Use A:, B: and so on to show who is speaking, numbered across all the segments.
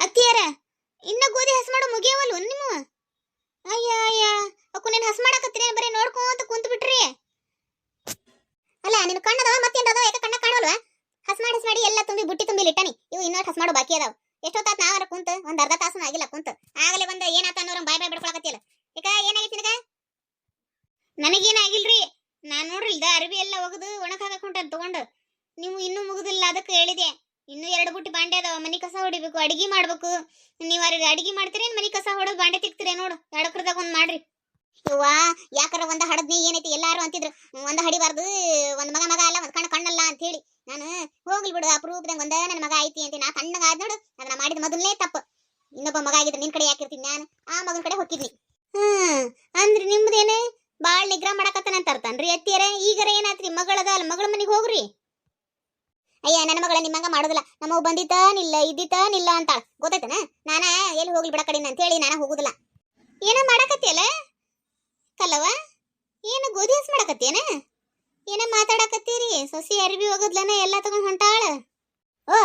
A: ಅತ್ತಿಯಾರ, ಇನ್ನ ಗೋಧಿ ಹಸ್ ಮಾಡೋ ಮುಗಿಯವಲ್ವ ನಿಮ್ಮ? ಅಯ್ಯ ಅಯ್ಯ, ಅಕ್ಕು ನೀನು ಹಸ್ ಮಾಡಕತ್ತೀನಿ ಬರೀ ನೋಡ್ಕೊಂತ ಕುಂತ ಬಿಟ್ರಿ ಅಲ್ಲ, ನಿನ್ ಕಣ್ಣದವ ಮತ್ತೇನ್ರದವ ಯಾಕೆ ಕಣ್ಣ ಕಾಣವಲ್ವಾ ಹಸ್ ಮಾಡಿ ಹಸ್ ಮಾಡಿ ಎಲ್ಲ ತುಂಬಿ ಬುಟ್ಟಿ ತುಂಬಿ ಲಿಟ್ಟನಿ ಇವು ಇನ್ನೊಟ್ಟು ಹಸ್ ಮಾಡೋ ಬಾಕಿ ಅದಾವ. ಎಷ್ಟೊತ್ತಾತ್ ನಾವರ ಕುಂತ ಒಂದ್ ಅರ್ಧ ತಾಸು ಆಗಿಲ್ಲ ಕುಂತ. ಆಗಲೇ ಬಂದ ಏನಾತ ಅನ್ನೋರ್ ಬಾಯ್ ಬಾಯ್ ಬಿಡ್ಕೊಳಕತ್ತಿಲ್ಲ ಯಾಕ ಏನಾಗೈತಿ ನಿನಗ? ನನಗೇನ ನಾನು ನೋಡ್ರಿ ಅರಬಿ ಎಲ್ಲ ಒಗದು ಒಣಕ ಹಾಕಕೊಂಡ ತಗೊಂಡು. ನೀವು ಇನ್ನೂ ಮುಗುದಿಲ್ಲ ಅದಕ್ಕೆ ಹೇಳಿದೆ. ಇನ್ನು ಎರಡು ಬುಟ್ಟಿ ಬಾಂಡೆ ಅದಾವ, ಮನಿ ಕಸ ಹೊಡಿಬೇಕು, ಅಡಿಗೆ ಮಾಡ್ಬೇಕು. ನೀವು ಅವ್ರಿಗೆ ಅಡಿಗೆ ಮಾಡ್ತೀರೇನು ಮನಿ ಕಸ ಹೊಡೆದ್ ಬಾಂಡೆ ತಿಕ್ತೀರಿ ನೋಡು ಎಡಕ್ರದಾಗ ಒಂದ್ ಮಾಡ್ರಿ. ಇವ್ವ ಯಾಕಾರ ಒಂದ ಹಡದ್ನಿ ಏನೈತಿ ಎಲ್ಲಾರು ಅಂತಿದ್ರು, ಒಂದ ಹಡಿಬಾರ್ದು, ಒಂದ್ ಮಗ ಮಗ ಅಲ್ಲ, ಒಂದು ಕಣ್ಣ ಕಣ್ಣಲ್ಲ ಅಂತ ಹೇಳಿ ನಾನು ಹೋಗ್ಲಿ ಬಿಡು ಅಪರೂಪದಂಗ ಒಂದ ನನ್ನ ಮಗ ಐತಿ ಅಂತ, ನಾ ತಣ್ಣಗ ಆದ್ ನೋಡು ಅದನ್ನ ಮಾಡಿದ ಮೊದಲನೇ ತಪ್ಪು. ಇನ್ನೊಬ್ಬ ಮಗ ಆಗಿದ್ರೆ ನಿನ್ ಕಡೆ ಯಾಕಿರ್ತೀನಿ ನಾನು? ಆ ಮಗನ ಕಡೆ ಹೋಗಿದ್ನಿ ಹ್ಮ್, ಅಂದ್ರಿ ನಿಮ್ದೇನೆ? ಬಾಳ್ ನಿಗ್ರಹ ಮಾಡಕತ್ತನಂತ ಅರ್ಥನ್ರಿ ಅತ್ತಿಯರ ಈಗರ ಏನಾತ್ರಿ, ಮಗಳದ ಅಲ್ಲ ಮಗಳ ಮನೆಗೆ ಹೋಗ್ರಿ? ಅಯ್ಯ, ನನ್ನ ಮಗಳ ನಿಮ್ಮಂಗ ಮಾಡುದಿಲ್ಲ. ನಮ್ಮ ಬಂದಿತ್ತಾನಿಲ್ಲ ಇದ್ದಿತ್ತಾನಿಲ್ಲ ಅಂತಾಳ ಗೊತ್ತೈತನ ನಾನ ಎಲ್ಲಿ ಹೋಗ್ಲಿ ಬಿಡ ಕಡಿನ ಅಂತ ಹೇಳಿ ಹೋಗುದಿಲ್ಲ. ಏನೋ ಮಾಡಕತ್ತಿಯಲ್ಲ? ಕಲ್ಲವ ಏನು ಗೋಧಿ ಹಸ್ ಮಾಡಕತ್ತೇನ ಏನ ಮಾತಾಡಕತ್ತೀರಿ? ಸೊಸಿ ಅರ್ಬಿ ಹೋಗದ್ಲನ ಎಲ್ಲ ತಗೊಂಡ್ ಹೊಂಟಾಳ. ಓ,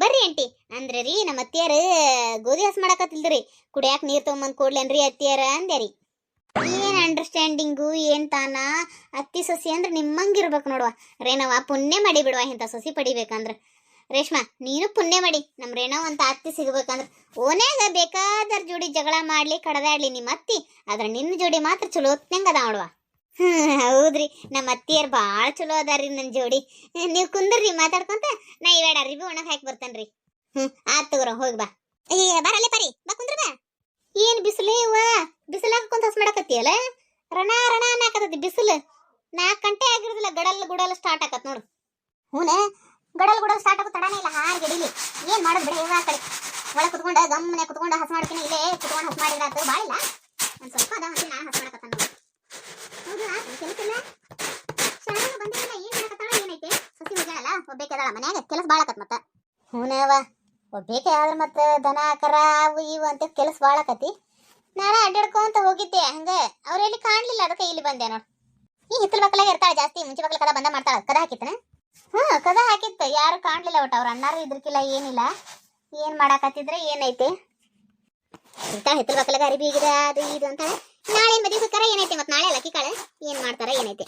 A: ಬರ್ರಿ ಅಂಟಿ ಅಂದ್ರೆ ರೀ, ನಮ್ಮ ಅತ್ತಿಯರ ಗೋಧಿ ಹಸ್ ಮಾಡಕತ್ತಿಲ್ರಿ ಕುಡಿಯಾಕ ನೀರ್ ತಗೊಂಬಂದ್ ಕೊಡ್ಲೇನ್ರಿ ಅತ್ತಿಯರ ಅಂದ್ಯಾರಿ. ಅಂಡರ್ಸ್ಟ್ಯಾಂಡಿಂಗು ಏನ್ ತಾನ? ಅತ್ತಿ ಸೊಸಿ ಅಂದ್ರೆ ನಿಮ್ಮಂಗಿರ್ಬೇಕು ನೋಡುವ. ರೇಣವ ಪುಣ್ಯ ಮಾಡಿ ಬಿಡುವ ಇಂಥ ಸೊಸಿ ಪಡಿಬೇಕಂದ್ರ. ರೇಷ್ಮಾ, ನೀನು ಪುಣ್ಯ ಮಾಡಿ. ನಮ್ಮ ರೇಣವ್ ಅಂತ ಅತ್ತಿ ಸಿಗ್ಬೇಕಂದ್ರ. ಓನ್ಯಾಗ ಬೇಕಾದ್ರ ಜೋಡಿ ಜಗಳ ಮಾಡ್ಲಿ, ಕಡದಾಡ್ಲಿ ನಿಮ್ಮ ಅತ್ತಿ. ಆದ್ರೆ ನಿನ್ನ ಜೋಡಿ ಮಾತ್ರ ಚಲೋ ಹೊತ್ನಂಗ ಅದ ನೋಡುವ. ಹೌದ್ರಿ. ನಮ್ಮ ಅತ್ತಿಯರ್ ಬಾಳ ಚಲೋ ಅದಾರಿ ನನ್ನ ಜೋಡಿ. ನೀವು ಕುಂದ್ರಿ, ಮಾತಾಡ್ಕೊಂತ ನಾ ಇವೇಡ ಅರಿವಿ ಒಣಗ್ ಹಾಕಿ ಬರ್ತೇನ್ರಿ. ಹ್ಮ್, ಆತ್ ತಗೋರ, ಹೋಗಿ ಬಾ. ಏ ಬರಲ್ಲೇ ಪರಿ, ಬಾ ಕುಂದ್ರ ಬಾ. ಏನ್ ಬಿಸಿಲೇ ಇವ? ಬಿಸಿಲಾಗ ಕುಂತ ಹಸ್ ಮಾಡಕತ್ತಿಯಲ್ಲ? ರಣ ರಣ ಅನ್ನಕತ್ತೈತಿ ಬಿಸಿಲು. ನಾಲ್ಕು ಗಂಟೆ ಆಗಿರೋದಿಲ್ಲ ಗಡಲ್ ಗುಡಲ್ ಸ್ಟಾರ್ಟ್ ಆಕತ್ ನೋಡು. ಹೂನ? ಗಡಲ್ ಗುಡಲ್ ಸ್ಟಾರ್ಟ್ ಆಗೋ ತಡನೇ ಇಲ್ಲ ಹಾ ಗಡಿಲಿ. ಏನ್ ಮಾಡೋದು ಬಿಡಿ ಇವ ಕಡೆ. ಒಳಗೆ ಕುತ್ಕೊಂಡ, ಗಮ್ಮನೆ ಕುತ್ಕೊಂಡ ಹಸ್ ಮಾಡ್ತೀನಿ, ಇಲ್ಲೇ ಕುತ್ಕೊಂಡು ಹಸ್ ಮಾಡಿದ್ರ ಅದು ಬಾಳಿಲ್ಲ. ಒಂದ್ ಸ್ವಲ್ಪ ಅದ ಅಂತ ನಾನು ಹಸ್ ಮಾಡಕತ್ತ ನೋಡಿ. ಹೌದು? ಕೆಲಸಿಲ್ಲ ಬಂದಿಲ್ಲ, ಏನ್ ಮಾಡಕತ್ತಾಳ, ಏನೈತೆ? ಸಸಿ ಮನ್ಯಾಗ, ಕೆಲಸ ಬಾಳಕತ್ ಮತ್ತ. ಹೂನವ ಒಬ್ಬೇಕೆ ಆದ್ರೆ ಮತ್ತ ದನ, ಕರ, ಅವು ಇವು ಅಂತ ಕೆಲಸ ಬಾಳಕತಿ ನಾನು ಅಡ್ಡಾಡ್ಕೊಂತ ಹೋಗಿದ್ದೆ, ಹಂಗ ಅವ್ರೆಲ್ಲಿ ಕಾಣಲಿಲ್ಲ, ಅದಕ್ಕೆ ಇಲ್ಲಿ ಬಂದೆ ನೋಡ್. ಈ ಹಿತ್ತಲ ಬಕ್ಕಲಾಗ ಇರ್ತಾಳೆ ಜಾಸ್ತಿ, ಮುಂಚೆ ಬಕ್ಕಲ ಕದ ಬಂದ ಮಾಡ್ತಾಳ, ಕದ ಹಾಕಿತ್ತನ? ಹ್ಞೂ ಕದ ಹಾಕಿತ್ತು, ಯಾರು ಕಾಣಲಿಲ್ಲ ಒಟ್ಟು ಅವ್ರ ಅಣ್ಣಾರು ಇದ್ರಕಿಲ್ಲ, ಏನಿಲ್ಲ. ಏನು ಮಾಡಾಕತ್ತಿದ್ರೆ, ಏನೈತೆ? ಇರ್ತಾಳೆ ಹಿತ್ತಲ ಬಕ್ಕಲಾಗ ಅರಿಬಿ ಅದು ಇದು ಅಂತ ನಾಳೆ ಮದುವೆ ಕರ ಏನೈತೆ ಮತ್ತೆ ನಾಳೆ ಲಕ್ಕಿ ಕಾಳೆ? ಏನು ಮಾಡ್ತಾರ, ಏನೈತೆ?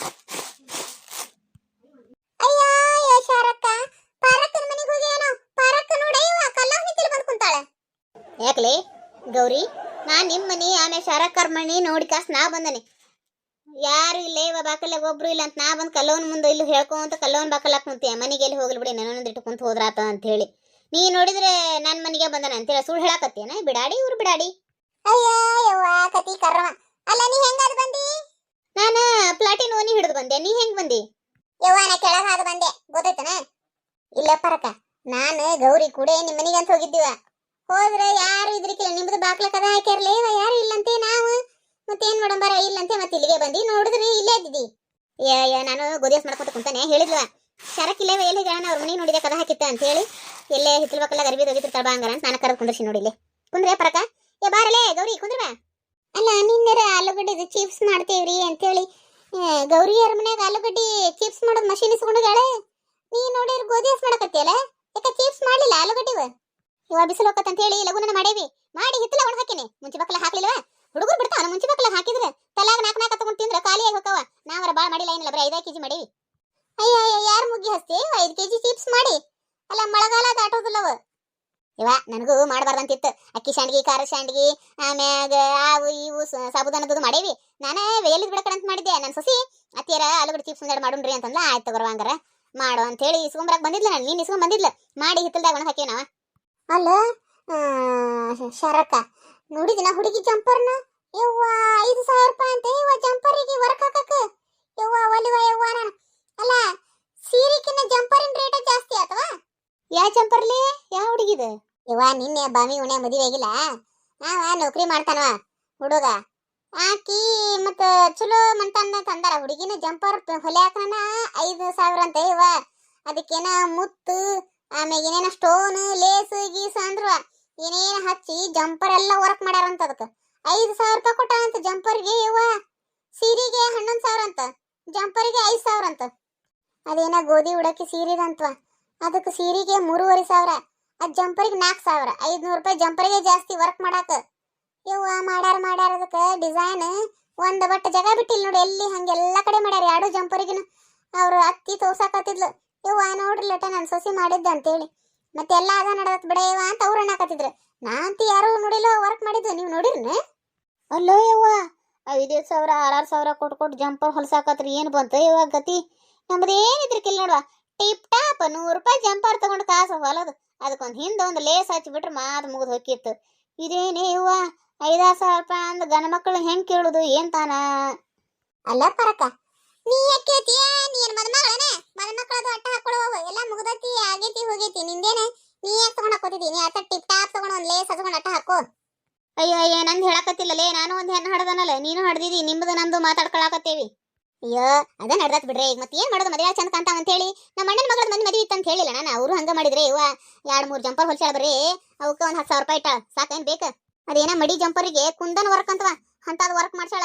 A: ಯಾಕಲೆ? ಗೌರಿ ನಾ ನಿಮ್ಮ ಮನಿ ಆಮೇಲೆ ಶಾರಕ್ಕರ್ ಮನಿ ನೋಡಿ ಕಾಸ್ ನಾ ಬಂದನೆ. ಯಾರು ಇಲ್ಲೇ ಇವ ಬಾಕಲ್ಲ ಒಬ್ರು ಇಲ್ಲ ಅಂತ ನಾ ಬಂದ್ ಕಲ್ಲೋನ್ ಮುಂದೆ ಇಲ್ಲಿ ಹೇಳ್ಕೊಂತ ಕಲ್ಲೋನ್ ಬಾಕಲ್ಲ ಕುಂತಿ ಮನೆಗೆ ಎಲ್ಲಿ ಹೋಗ್ಲಿ ಬಿಡಿ ನನ್ನೊಂದ್ ಇಟ್ಟು ಕುಂತ ಹೋದ್ರಾತ ಅಂತ ಹೇಳಿ ನೀ ನೋಡಿದ್ರೆ ನನ್ ಮನೆಗೆ ಬಂದನ ಅಂತೇಳಿ ಸುಳ್ಳು ಹೇಳಕತ್ತೇನ ಬಿಡಾಡಿ ಇವ್ರು ಬಿಡಾಡಿ. ಕತಿ ಕರ್ಮ ಅಲ್ಲ ನೀ ಹೆಂಗಾದ್ ಬಂದಿ? ನಾನು ಪ್ಲಾಟಿನ್ ಓನಿ ಹಿಡಿದು ಬಂದೆ ನೀ ಹೆಂಗ್ ಬಂದಿ? ಯವ್ವ ನಾ ಕೆಳಗ ಹಾದು ಬಂದೆ. ಗೊತ್ತಾಯ್ತನ? ಇಲ್ಲ ಪರಕ. ನಾನು ಗೌರಿ ಕೂಡ ನಿಮ್ಮ ಮನೆಗೆ ಅಂತ ಹೋಗಿದ್ದೀವ. ಹೋದ್ರೆ ಯಾರು ಇದ್ರಿಕಿಲ್ಲ ನಿಮ್ದು ಬಾಕ್ಲ ಕದ ಹಾಕ್ಯಾರ್ಲೇ ಯಾರು ಇಲ್ಲಂತೆ ನಾವು? ಮತ್ತೇನ್ ಬರ? ಇಲ್ಲಂತೆ ಮತ್ತೆ ಇಲ್ಲಿಗೆ ಬಂದಿ ನೋಡಿದ್ರಿ. ಇಲ್ಲೇ ಇದ್ದಿದ್ದಿ ಅಯ್ಯೋ, ನಾನು ಗೋದಿಯಸ್ ಮಾಡ್ಕೊತ ಕುಂತಾನೆ. ಹೇಳಿದ್ಲ ಶರಕ್ಕಿಲ್ಲ ಎಲ್ಲಿ ಹೇಳೋಣ ಅವ್ರ ಮನೆ ನೋಡಿದೆ ಕದ ಹಾಕಿತ್ತ ಅಂತ ಹೇಳಿ. ಎಲ್ಲೇ ಹಿತ್ತಲ್ಬೇಕಲ್ಲ ಗರಿಬಿ ಹೋಗಿರ್ತಾಳ ಬಾಂಗಾರ ಅಂತ ನಾನು ಕರೆದು ಕುಂದ್ರಿಸಿ ನೋಡಿಲ್ಲಿ ಕುಂದ್ರೆ ಪರಕ? ಏ, ಬಾರಲೇ ಗೌರಿ ಕುಂದ್ರ ಅಲ್ಲ, ನಿನ್ನೆರ ಆಲೂಗಡ್ಡೆ ಚಿಪ್ಸ್ ಮಾಡ್ತೇವ್ರಿ ಅಂತೇಳಿ ಗೌರಿ ಅವ್ರ ಮನ್ಯಾಗ ಆಲೂಗಡ್ಡಿ ಚಿಪ್ಸ್ ಮಾಡೋದು ಮಷೀನ್ ಇಸ್ಕೊಂಡು ಹೇಳೆ ನೀ ನೋಡಿದ್ರೆ ಗೋಧಿಯಸ್ ಮಾಡಕತ್ತಿಯಲ್ಲ? ಯಾಕೆ ಚಿಪ್ಸ್ ಮಾಡ್ಲಿಲ್ಲ ಆಲೂಗಡ್ಡಿವ ಇವ ಬಿಸಿಲು ಹೋಗತ್ತ ಅಂತ ಹೇಳಿ ಲಗುನ ಮಾಡೇವಿ. ಮಾಡಿ ಹಿತ್ತಲ ಒಣ ಹಾಕಿನಿ. ಮುಂಚೆ ಬಕ್ಕಲ ಹಾಕ್ಲಿಲ್ವ? ಹುಡುಗರು ಬಿಡ್ತಾವ ಮುಂಚೆ ಬಕ್ಕಲ ಹಾಕಿದ್ರೆ. ತಲಾಗ ನಾಲ್ಕು ನಾಲ್ಕು ತಗೊಂಡ್ ತಿಂದ್ರೆ ಖಾಲಿಯಾಗಿ ಹೋಗವ ನಾವರ ಬಾಳ ಮಾಡಿಲ್ಲ ಏನಿಲ್ಲ ಬರೀ ಐದೈದು ಕೆಜಿ ಮಾಡೇವಿ. ಅಯ್ಯ ಅಯ್ಯ, ಯಾರು ಮುಗ್ಗಿ ಹಸ್ತಿ? ಐದು ಕೆಜಿ ಚಿಪ್ಸ್ ಮಾಡಿ. ಅಲ್ಲ, ಮಳೆಗಾಲ ದಾಟೋದಿಲ್ಲವ ಇವ, ನನಗೂ ಮಾಡಬಾರ್ದಂತಿತ್ತು. ಅಕ್ಕಿ ಶಾಂಡ್ಗಿ ಖಾರ ಶಾಂಡ್ಗಿ ಆಮ್ಯಾಗ ಅವು ಇವು ಸಾಬುದಾನದ್ದು ಮಾಡೇವಿ. ನಾನೇ ಎಲ್ಲಿ ಬಿಡಕಡ ಅಂತ ಮಾಡಿದ್ದೆ. ನನ್ನ ಸೊಸಿ, ಅತ್ತಿಯರ, ಆಲೂಗಡ್ಡೆ ಚಿಪ್ಸ್ ಒಂದೆರಡು ಮಾಡುಣ್ರಿ ಅಂತಂದ ಆಯ್ತು ತಗೋರ ಹಂಗಾರ. ಮಾಡು ಅಂತ ಹೇಳಿ ಇಸ್ಕೊಂಬರಕ್ ಬಂದಿದ್ಲ ನಾನು. ನೀನು ಇಸ್ಕೊಂಡ್ ಬಂದಿದ್ಲ ಮಾಡಿ ಹಿತ್ತಲ್ದಾಗ ಒಣ ಹಾಕಿ ನಾವ. ಅಲ್ಲ ಶರಕ ನೋಡಿದಿನ ಹುಡುಗಿ ಜಂಪರ್ನ? ಯವ್ವ ಐದು ಸಾವಿರ ರೂಪಾಯಿ ಅಂತ. ಯವ್ವ ಜಂಪರಿಗೆ ವರ್ಕ್ ಹಾಕಕ್ಕೆ? ಯವ್ವ ಒಲಿವ ಯವ್ವ ನಾನು. ಅಲ್ಲ ಸೀರೆಕಿನ್ನ ಜಂಪರಿನ ರೇಟ ಜಾಸ್ತಿ ಆತವಾ? ಯಾವ ಜಂಪರ್ಲಿ? ಯಾವ ಹುಡುಗಿದ? ಯವ್ವ ನಿನ್ನೆ ಬಾಮಿ ಉಣೆ ಮದುವೆ ಆಗಿಲ್ಲ? ಅವ ನೌಕರಿ ಮಾಡ್ತಾನವ ಹುಡುಗ? ಆಕಿ ಮತ್ತ ಚಲೋ ಮಂತಾನ ತಂದಾರ ಹುಡುಗಿನ ಜಂಪರ್ ಹೊಲ್ಯಾಕನ ಐದು ಸಾವಿರ ಅಂತ ಇವ ಅದಕ್ಕೇನ ಮುತ್ತು ಆಮೇಲೆ ಏನೇನ ಸ್ಟೋನ್ ಲೇಸ್ ಗೀಸ್ ಅಂದ್ರ ಏನೇನ ಹಚ್ಚಿ ಜಂಪರ್ ಎಲ್ಲ ವರ್ಕ್ ಮಾಡ್ಯಾರಂತ ಅದಕ್ಕೆ. ಐದು ಸಾವಿರ ರೂಪಾಯಿ ಅಂತ ಜಂಪರ್ಗೆ ಇವ, ಸೀರೆಗೆ ಹನ್ನೊಂದು ಸಾವಿರ ಅಂತ ಜಂಪರಿಗೆ ಐದು ಸಾವಿರ ಅಂತ. ಅದೇನ ಗೋಧಿ ಉಡಕ್ಕೆ ಸೀರೆದಂತ್ವ, ಅದಕ್ಕೆ ಸೀರೆಗೆ ಮೂರುವರೆ ಸಾವಿರ ಆ ಜಂಪರಿಗೆ ನಾಲ್ಕು ಸಾವಿರ, ಐದುನೂರು ರೂಪಾಯಿ ಜಂಪರಿಗೆ ಜಾಸ್ತಿ ವರ್ಕ್ ಮಾಡಾಕ. ಇವ ಮಾಡ್ಯಾರ ಮಾಡ್ಯಾರ ಅದಕ್ಕೆ ಡಿಸೈನ್ ಒಂದು ಬಟ್ ಜಾಗ ಬಿಟ್ಟಿಲ್ಲ ನೋಡಿ, ಎಲ್ಲಿ ಹಂಗೆಲ್ಲ ಕಡೆ ಮಾಡ್ಯಾರ ಎರಡು ಜಂಪರಿಗಿನ ಅವ್ರು ಅತ್ತಿ ತೋರ್ಸಾಕತ್ತಿದ್ಲು ಯವ್ವ ನೋಡ್ರಿ ಲಟ ನನ್ನ ಸೊಸಿ ಮಾಡಿದ್ದೆ ಅಂತೇಳಿ. ಮತ್ತೆ ಎಲ್ಲ ಅದ ನಡದತ್ ಬಿಡೇವ ಅಂತ ಅವ್ರು ಅಣ್ಣಾಕತ್ತಿದ್ರು ನಾ ಅಂತ ಯಾರು ನೋಡಿಲ್ಲ ವರ್ಕ್ ಮಾಡಿದ್ದು. ನೀವು ನೋಡಿರ್ನ? ಅಲ್ಲೋ ಯವ್ವ ಐದೈದು ಸಾವಿರ ಆರಾರು ಸಾವಿರ ಕೊಟ್ಟು ಕೊಟ್ಟು ಜಂಪರ್ ಹೊಲ್ಸಾಕತ್ರಿ ಏನು ಬಂತು ಇವಾಗ ಗತಿ? ನಮ್ದು ಏನಿದ್ರಕಿಲ್ಲ ನೋಡುವ. ಟಿಪ್ ಟಾಪ್ ನೂರು ರೂಪಾಯಿ ಜಂಪರ್ ತಗೊಂಡು ಕಾಸು ಹೊಲದು. ಅದಕ್ಕೊಂದು ಹಿಂದೆ ಒಂದು ಲೇಸ್ ಹಚ್ಚಿಬಿಟ್ರೆ ಮಾತು ಮುಗಿದು ಹೋಗಿತ್ತು ಇದೇನೇ ಇವ್ವ ಐದಾರು ಸಾವಿರ ರೂಪಾಯಿ ಅಂದ್ರೆ ಗಂಡ ಮಕ್ಕಳು ಹೆಂಗೆ ಕೇಳುದು ಏನ್ ತಾನ? ಅಲ್ಲ ಪರಕ ನೀ ಯಾಕೆ ನೀನು ನೀನ್ ಮದ್ಮಗಳೇನೆ ಮದ್ಮಕ್ಕಳದು ಅಟ್ಟ ಹಾಕೊಳ್ಳುವ ಎಲ್ಲ ಮುಗ್ದತಿ, ಆಗೈತಿ, ಹೋಗೈತಿ. ನಿಂದೇನೆ? ನೀ ಯಾಕೆ ತಗೊಂಡ್ ಹಾಕೋತಿದ್ದಿ ನೀ ಟಿಪ್ ಟಾಪ್ ತಗೊಂಡು ಒಂದ್ ಲೇಸ್ ಹಚ್ಕೊಂಡ್ ಅಟ್ಟ ಹಾಕೋ. ಅಯ್ಯೋ ಅಯ್ಯೋ, ನಂದು ಹೇಳಕತ್ತಿಲ್ಲಲೇ. ನಾನು ಒಂದ್ ಹೆಣ್ಣು ಹಡ್ದನಲ್ಲ. ನೀನು ಹಡ್ದಿದಿ, ನಿಮ್ದು ನಮ್ದು ಮಾತಾಡ್ಕೊಳಕತ್ತೇವಿ. ಅಯ್ಯೋ, ಅದ ನಡ್ದತ್ ಬಿಡ್ರಿ. ಈಗ ಮತ್ತೆ ಏನ್ ಮಾಡೋದು? ಮದುವೆ ಚಂದ ಕಾಂತ ಅಂತ ಹೇಳಿ ನಮ್ಮ ಅಣ್ಣನ ಮಗಳ ಮಂದಿ ಮದುವೆ ಇತ್ತು ಅಂತ ಹೇಳಿಲ್ಲ ನಾನು. ಅವರು ಹಂಗ ಮಾಡಿದ್ರೆ ಇವ ಎರಡ್ ಮೂರ್ ಜಂಪರ್ ಹೊಲ್ಸಾಳ ಬರ್ರಿ ಅವಕ್ಕ ಒಂದ್ ಹತ್ತು ಸಾವಿರ ರೂಪಾಯಿ ಇಟ್ಟಾಳ. ಸಾಕೇನ್ ಬೇಕ? ಅದೇನ ಮಡಿ ಜಂಪರಿಗೆ ಕುಂದನ್ ವರ್ಕ್ ಅಂತವ? ಅಂತದ್ ವರ್ಕ್ ಮಾಡ್ಸಾಳ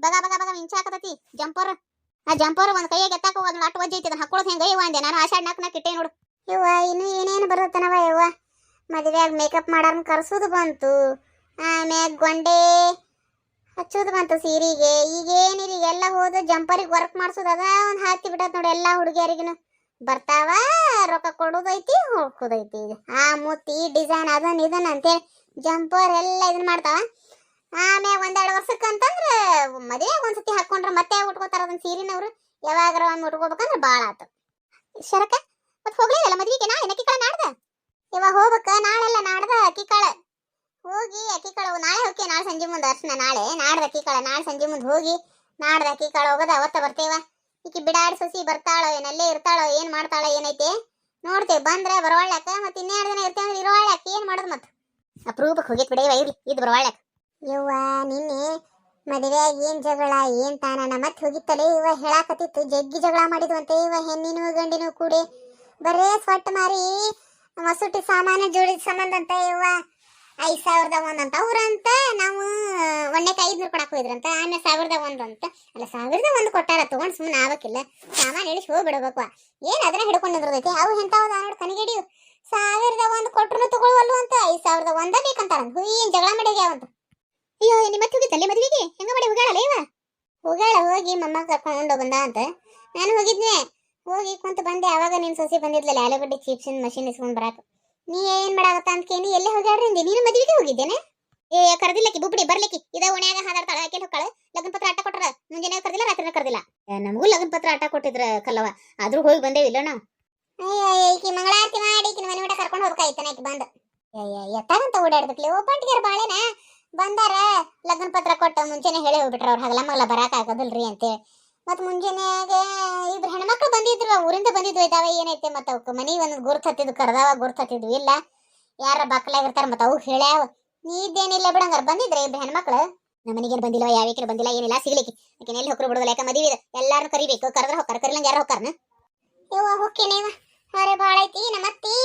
A: ಬಗ ಬಗ ಬಗ, ಮಿಂಚ ಹಾಕತತಿ ಜಂಪರ್. ಆ ಜಂಪರ್ ಒಂದ್ ಕೈಯಾಗ ಎತ್ತಾಕ ಒಂದ್ ಅಟ್ ವಜ್ಜೆ ಐತಿ ಹಾಕೊಳ್ಳೋದು ಹೆಂಗ? ಇವ ಅಂದೆ ನಾನು ಆಷಾಢ ನಾಲ್ಕು ನಾಲ್ಕು ಇಟ್ಟೆ ನೋಡು. ಇವ ಇನ್ನು ಏನೇನು ಬರುತ್ತನವ ಇವ ಮದುವೆಯಾಗ ಮೇಕಪ್ ಮಾಡೋರ್ನ ಕರ್ಸೋದು ಬಂತು. ಆಮ್ಯಾಗ ಗೊಂಡೆ ಹಚ್ಚೋದು ಬಂತು ಸೀರೆಗೆ. ಈಗೇನಿರಿ, ಎಲ್ಲ ಹೋದ ಜಂಪರಿಗೆ ವರ್ಕ್ ಮಾಡ್ಸೋದದ ಒಂದು ಹಾಕಿ ಬಿಟ್ಟತ್ ನೋಡಿ ಎಲ್ಲ ಹುಡುಗಿಯರಿಗೂ ಬರ್ತಾವ, ರೊಕ್ಕ ಕೊಡೋದೈತಿ ಇದು. ಆ ಮುತ್ತಿ ಡಿಸೈನ್ ಅದನ್ ಇದನ್ ಅಂತೇಳಿ ಜಂಪರ್ ಎಲ್ಲ ಇದನ್ ಮಾಡ್ತಾವ. ಆಮ್ಯಾಗ ಒಂದೆರಡು ವರ್ಷಕ್ಕೆ ಅಂತಂದ್ರೆ ಮದುವೆ ಒಂದ್ಸತಿ ಹಾಕೊಂಡ್ರೆ ಮತ್ತೆ ಉಟ್ಕೋತಾರ ಅದನ್ನ ಸೀರಿನವ್ರು. ಯಾವಾಗಾರ ಒಂದು ಉಟ್ಕೋಬೇಕಂದ್ರೆ ಭಾಳ ಆತು. ಶರಕ ಮತ್ತೆ ಹೋಗ್ಲಿಲ್ಲ ಮದ್ವಿಗೆ? ನಾ ಏನಕ್ಕಿ ಕಾಳ ನಾಡ್ದ? ಇವಾಗ ಹೋಗ್ಬೇಕ, ನಾಳೆಲ್ಲ ನಾಡ್ದ ಅಕ್ಕಿ ಕಾಳ. ಹೋಗಿ ಅಕ್ಕಿ ಕಾಳು ನಾಳೆ ಹೋಗಿ ನಾಳೆ ಸಂಜೆ ಮುಂದೆ ಅರ್ಶನ, ನಾಳೆ ನಾಡ್ದ ಅಕ್ಕಿ ನಾಳೆ ಸಂಜೆ ಮುಂದೆ ಹೋಗಿ ನಾಡ್ದ ಅಕ್ಕಿ ಕಾಳು ಹೋಗೋದ, ಅವತ್ತ ಬರ್ತೇವ. ಈಕಿ ಬಿಡಾಡ್ ಸೊಸಿ ಬರ್ತಾಳೋ ಏನಲ್ಲೇ ಇರ್ತಾಳೋ, ಏನು ಮಾಡ್ತಾಳೋ, ಏನೈತಿ? ನೋಡ್ತೇವೆ, ಬಂದ್ರೆ ಬರವಾಳ್ಯಾಕ, ಮತ್ತೆ ಇನ್ನೆರಡು ದಿನ ಇರ್ತೇವೆ ಅಂದ್ರೆ ಇರೋವಾಳ್ಯಾಕ ಏನ್ ಮಾಡೋದು ಮತ್ತೆ? ಅಪ್ರೂಪಕ್ಕೆ ಹೋಗಿತ್ ಬಿಡೇವ ಇರ್ಲಿ ಇದು ಬರವಾಳ್ಯಾಕ. ಯವ್ವ, ನಿನ್ನೆ ಮದುವೆಯಾಗಿ ಏನ್ ಜಗಳ, ಏನ್ ತಾನ ಮತ್ತೆ ಹೋಗಿತ್ತಲೇ ಇವ ಹೇಳಾಕತ್ತಿತ್ತು, ಜಗ್ಗಿ ಜಗಳ ಮಾಡಿದ್ವಂತೆ ಇವ ಹೆಣ್ಣಿನೂ ಗಂಡಿನೂ ಕೂಡಿ. ಬರೇ ಸೊಟ್ಟ ಮಾರಿ ಮಸೂಟಿ ಸಾಮಾನು ಜೋಡಿದ ಸಂಬಂಧ ಅಂತ ಇವ ಐದ್ ಸಾವಿರದ ಒಂದಂತ ಅವ್ರಂತ ನಾವು ಒಣ್ಣೆಗೆ ಐದ್ನೂರು ಕೊಡಕ್ ಹೋಗಿದ್ರಂತ ಆಮೇಲೆ ಸಾವಿರದ ಒಂದ್ ಅಂತ ಅಲ್ಲ ಸಾವಿರದ ಒಂದು ಕೊಟ್ಟಾರ, ತಗೊಂಡ್ ಸುಮ್ಮನೆ ಆಗಬೇಕಿಲ್ಲ. ಸಾಮಾನು ಇಳಿಸಿ ಹೋಗ್ಬಿಡ್ಬೇಕು ಏನ್ ಅದನ್ನ ಹಿಡ್ಕೊಂಡು ನಿಂದ್ರದೈತಿ? ಅವು ಎಂತಾವದ ನೋಡಿ ಕನಿಗಡಿ ಸಾವಿರದ ಒಂದು ಕೊಟ್ರು ತಗೊಳ್ವಲ್ಲು ಅಂತ ಐದ್ ಸಾವಿರದ ಒಂದ ಬೇಕಂತಾರ ಏನ್ ಜಗಳ ಮಾಡ್ಯಾವಂತ ಅಯ್ಯೋ ನಿಮ್ಮ ಮತ್ತೆ ಹೋಗಿತ್ತಲ್ಲೇ ಮದುವೆಗೆ? ಹೆಂಗ ಮಾಡಿ ಹೋಗಾಳಲ್ಲ ಇವ? ಹೋಗಾಳ ಹೋಗಿ ಮಮ್ಮ ಕರ್ಕೊಂಡು ಬಂದ ಅಂತ. ನಾನು ಹೋಗಿದ್ನೆ. ಹೋಗಿ ಕುಂತ ಬಂದೆ. ಅವಾಗ ನಿನ್ ಸೊಸಿ ಬಂದಿದ್ಲಲ್ಲ, ಆಲೂಗಡ್ಡೆ ಚಿಪ್ಸಿನ ಮಷಿನ್ ಇಸ್ಕೊಂಡ್ ಬರಾಕ. ನೀ ಏನ್ ಮಾಡಾಕತ್ತ ಅಂತ ಕೇಳಿ, ಎಲ್ಲೇ ಹೋಗ್ಯಾಡ್ರಿ ಅಂದೆ. ನೀನು ಮದುವೆಗೆ ಹೋಗಿದ್ದೇನೆ? ಏ ಕರೆದಿಲ್ಲಕಿ ಬುಬ್ಡಿ ಬರ್ಲಿಕ್ಕಿ. ಇದ ಓಣ್ಯಾಗ ಹಾದಾಡ್ತಾಳ ಆಕೆ ಹೊಕ್ಕಳ ಲಗ್ನ ಪತ್ರ ಆಟ ಕೊಟ್ರ. ಮುಂಜಾನೆ ಕರೆದಿಲ್ಲ ರಾತ್ರಿ ಕರೆದಿಲ್ಲ. ನಮಗೂ ಲಗ್ನ ಪತ್ರ ಆಟ ಕೊಟ್ಟಿದ್ರ ಕಲ್ಲವ ಆದ್ರೂ ಹೋಗಿ ಬಂದೇವಿ ಇಲ್ಲ ನಾವು ಈಕಿ ಮಂಗಳಾರತಿ ಮಾಡಿ ಈಕಿನ ಮನೆ ಊಟ ಕರ್ಕೊಂಡು ಹೋಗ್ಕಾಯ್ತಾನೆ ಆಕಿ ಬಂದು. ಎತ್ತಾಗಂತ ಓಡಾಡ್ಬೇಕಲಿ. ಒಬ್ಬಂಟಿಗೆ ಬಾಳೆನ. ಬಂದಾರ, ಲಗ್ನ ಪತ್ರ ಕೊಟ್ಟ ಮುಂಚೆನೆ ಹೇಳಿ ಹೋಗ್ಬಿಟ್ರ ಅವ್ರ. ಹಗಲ ಮಗಲ ಬರಾಕ ಆಗೋದಿಲ್ರಿ ಅಂತೇಳಿ. ಮತ್ ಮುಂಜಾನೆಗೆ ಇಬ್ರು ಹೆಣ್ಮಕ್ಳು ಬಂದಿದ್ರು ಊರಿಂದ ಬಂದಿದ್ವು ಇದಾವ, ಏನೈತೆ ಮತ್ತ ಅವ್ಕ ಮನಿ ಒಂದ್ ಗುರ್ತ್ ಹತ್ತಿದ್ವು, ಕರ್ದಾವ ಗುರ್ತ್ ಹತ್ತಿದ್ವು, ಇಲ್ಲ. ಯಾರ ಬಕ್ಕಲಾಗಿರ್ತಾರ ಮತ್ತ ಅವು ಹೇಳ್ಯಾವ. ನೀ ಇದ್ದೇನಿಲ್ಲ ಬಿಡಂಗಾರ ಬಂದಿದ್ರೆ ಇಬ್ರು ಹೆಣ್ಮಕ್ಳು. ನಮ್ಮ ಮನೆಗೇನು ಬಂದಿಲ್ಲ ಯಾವಕ್ಕೆ ಬಂದಿಲ್ಲ, ಏನಿಲ್ಲ, ಸಿಗ್ಲಿಕ್ಕೆ. ಆಕೆ ಎಲ್ಲಿ ಹೊಕ್ಕರು ಬಿಡೋದಿಲ್ಲ, ಯಾಕೆ ಮದುವೆ ಎಲ್ಲಾರು ಕರಿಬೇಕು. ಕರೆದ್ರೆ ಹೊಕ್ಕಾರ ಕರಿಲಂಗ ಯಾರು ಹೊಕ್ಕಾರನ ಇವ ಹೊಕ್ಕೇನೇವ ಅರೆ ಭಾಳ ಐತಿ ನಮ್ಮತ್ತಿ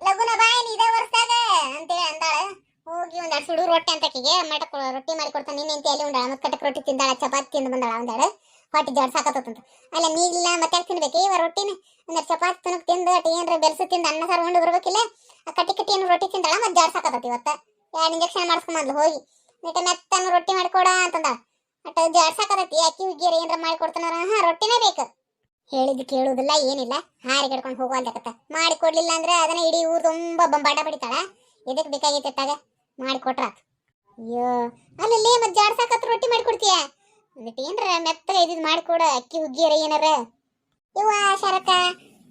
A: ಲಗುನ ಬಾಯಿ ಇದೇ ವರ್ಷದಾಗ ಅಂತೇಳಿ ಅಂದಾಳ ಹೋಗಿ ಒಂದ್ ಎರಡು ಸುಡು ರೊಟ್ಟಿ ಅಂತ ಆಕಿಗೆ ಮಟ ರೊಟ್ಟಿ ಮಾಡಿ ಕೊಡ್ತಾನೆ, ನಿನ್ನೆ ಅಂತ ಎಲ್ಲಿ ಉಂಡಾಳ? ಮತ್ತೆ ಕಟಕ್ ರೊಟ್ಟಿ ತಿಂದಾಳ, ಚಪಾತಿ ತಿಂದು ಬಂದಾಳ ಒಂದಾಳ ಹೊಟ್ಟಿ ಜೋಡ್ ಸಾಕತ್ತಂತ. ಅಲ್ಲ ನೀಗಿಲ್ಲ ಮತ್ತೆ ತಿನ್ಬೇಕು? ಇವ ರೊಟ್ಟಿನ. ಅಂದ್ರೆ ಚಪಾತಿ ತಿನ್ನಕ್ ತಿಂದು, ಅಟ್ ಏನ್ರ ಬೆಲ್ಸು ತಿಂದು ಅನ್ನ ಸಾರು ಉಂಡು ಬರ್ಬೇಕಿಲ್ಲ, ಆ ಕಟ್ಟಿ ಕಟ್ಟಿ ಏನು ರೊಟ್ಟಿ ತಿಂದಾಳ, ಮತ್ತೆ ಜೋಡ್ ಸಾಕತ್ತತಿ ಇವತ್ತ. ಎರಡು ಇಂಜೆಕ್ಷನ್ ಮಾಡಿಸ್ಕೊಂಬಂದ್ಲು ಹೋಗಿ. ನೆಟ ಮೆತ್ತನ್ನು ರೊಟ್ಟಿ ಮಾಡಿಕೊಡ ಅಂತಂದ ಅಟ್ ಜೋಡ್ ಸಾಕತ್ತತಿ ಅಕ್ಕಿ ಹುಗ್ಗಿಯರ ಏನ್ರ ಮಾಡಿ ಕೊಡ್ತಾನಾರ, ಹಾ, ರೊಟ್ಟಿನೇ ಬೇಕು. ಹೇಳಿದ್ ಕೇಳುವುದಿಲ್ಲ, ಏನಿಲ್ಲ. ಹಾರಿ ಕಡ್ಕೊಂಡು ಹೋಗುವಂತಕತ್ತ ಮಾಡಿ ಕೊಡ್ಲಿಲ್ಲ ಅಂದ್ರೆ ಅದನ್ನ ಇಡೀ ಊರು ತುಂಬಾ ಬಂಬಾಟ ಬಡಿತಾಳ ಎದಕ್ ಬೇಕಾಗೈತೆ ಅಟ್ಟಾಗ ಮಾಡಿ ಕೊಟ್ರ ಅಯ್ಯೋ ಅಲ್ಲಲ್ಲಿ ಮತ್ತೆ ಜಾಡ್ಸಾಕತ್ರ ರೊಟ್ಟಿ ಮಾಡಿ ಕೊಡ್ತೀಯ ಅದಕ್ಕೆ ಏನ್ರ ಮೆತ್ತಗ ಇದ್ ಮಾಡಿಕೊಡ, ಅಕ್ಕಿ ಹುಗ್ಗಿಯರ ಏನಾರ? ಇವ ಶರಕ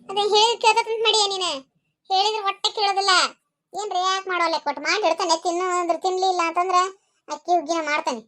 A: ಅದ ಹೇಳಿ ಕೇಳ್ತಂತ ಮಾಡಿಯ ನೀನು? ಹೇಳಿದ್ರೆ ಹೊಟ್ಟೆ ಕೇಳೋದಿಲ್ಲ. ಏನ್ರಿ ಯಾಕೆ ಮಾಡೋಲ್ಲ ಕೊಟ್ಟು ಮಾಡಿ ಇಡ್ತಾನೆ, ತಿನ್ನು ಅಂದ್ರೆ ತಿನ್ಲಿಲ್ಲ ಅಂತಂದ್ರೆ ಅಕ್ಕಿ ಹುಗ್ಗಿನ ಮಾಡ್ತಾನೆ.